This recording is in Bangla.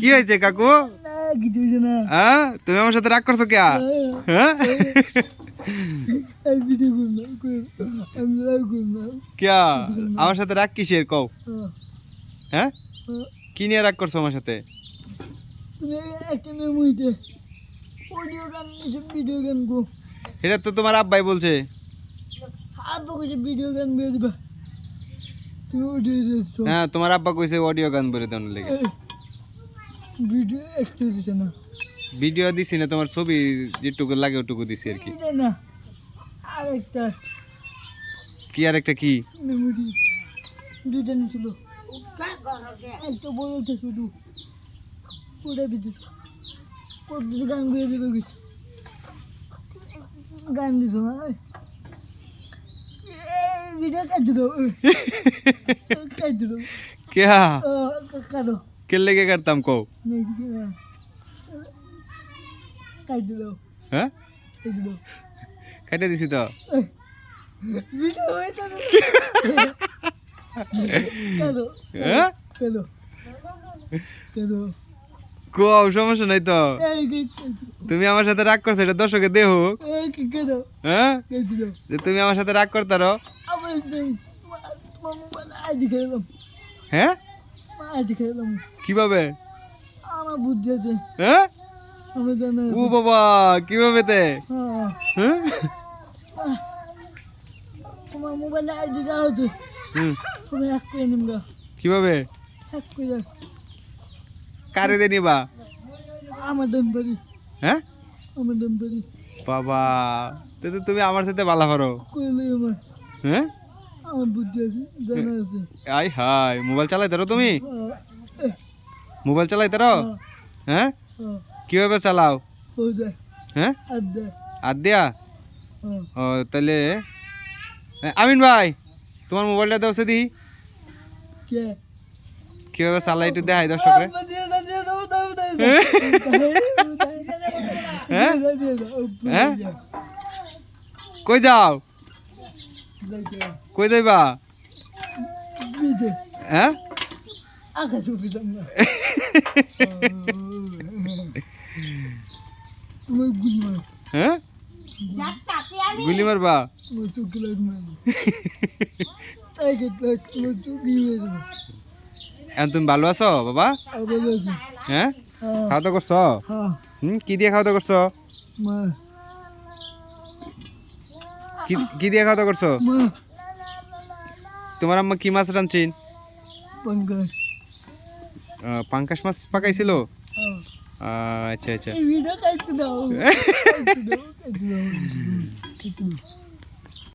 কি হয়েছে কাকু? হ্যাঁ? তুমি আমার সাথে রাগ করছ কে? হ্যাঁ? কিয়া আমার সাথে রাগ কিসের কও? হ্যাঁ? হ্যাঁ কি নিয়ে রাগ করছ আমার সাথে? তুমি একটা মেমোরিতে অডিও গান ভিডিও গান গো। এটা তো তোমার আব্বাই বলছে। হাত বকেছে ভিডিও গান বেয়ে দিবা। তুমি অডিও দিয়েছ হ্যাঁ তোমার আব্বা কইছে অডিও গান বলে দেওয়ার লেগে। ভিডিও একটা দিতে না। ভিডিও দিছি না তোমার ছবি যেটুকু লাগে ওটুকু দিছি আর কি। এটা না আরেকটা। কি আর একটা কি? মেমোরি দুইটা একটা বড় একটা শুধু। ওটা ভিতরে কত গান গিয়ে দেবে কিছু গান দিছ না ভিডিও কাটি দাও কাটি দাও কেয়া কাটো কে লেগে কাটতাম কও কাটি দাও হ্যাঁ কাটি দাও কেটে দিছি তো ভিডিও হয়ে যাবে কাটো হ্যাঁ কাটো কাটো কও সমস্যা নাই তো তুমি আমার সাথে রাগ করছ এটা দর্শকে দেহ হ্যাঁ যে তুমি আমার সাথে রাগ করতারো হ্যাঁ? কীভাবে? আমার বুদ্ধি আছে। হ্যাঁ? ও বাবা কীভাবে তে? হ্যাঁ। তোমার মোবাইলে আইডি দেওয়া হতো হুম। তুমি করে কীভাবে? করে কারে দে নিবা? আমার হ্যাঁ? আমার বাবা তো তুমি আমার সাথে বালা করো। কইলে আমার। হ্যাঁ? আই হাই মোবাইল চালাই তারো তুমি? হ্যাঁ। মোবাইল চালাই হ্যাঁ। হ্যাঁ? কীভাবে চালাও? হ্যাঁ? আর দিয়া? হ্যাঁ। ও তাহলে আমিন ভাই তোমার মোবাইলটা দাও সে দিই কে? কীভাবে চালাই একটু দেখাই দর্শকরে। হ্যাঁ? হ্যাঁ? কই যাও? কই যাইবা? হ্যাঁ? হ্যাঁ? গুলি মারবা? তুমি ভালো আছো বাবা? হ্যাঁ? হ্যাঁ খাওয়া দাওয়া করছ? হ্যাঁ। হুম কি দিয়ে খাওয়া দাওয়া করছ? কি কি দিয়ে খাওয়া দাওয়া করছ তোমার আম্মা কি মাছ রাঁধছেন পাঙ্কাশ মাছ পাকাইছিল? হ্যাঁ। আচ্ছা আচ্ছা।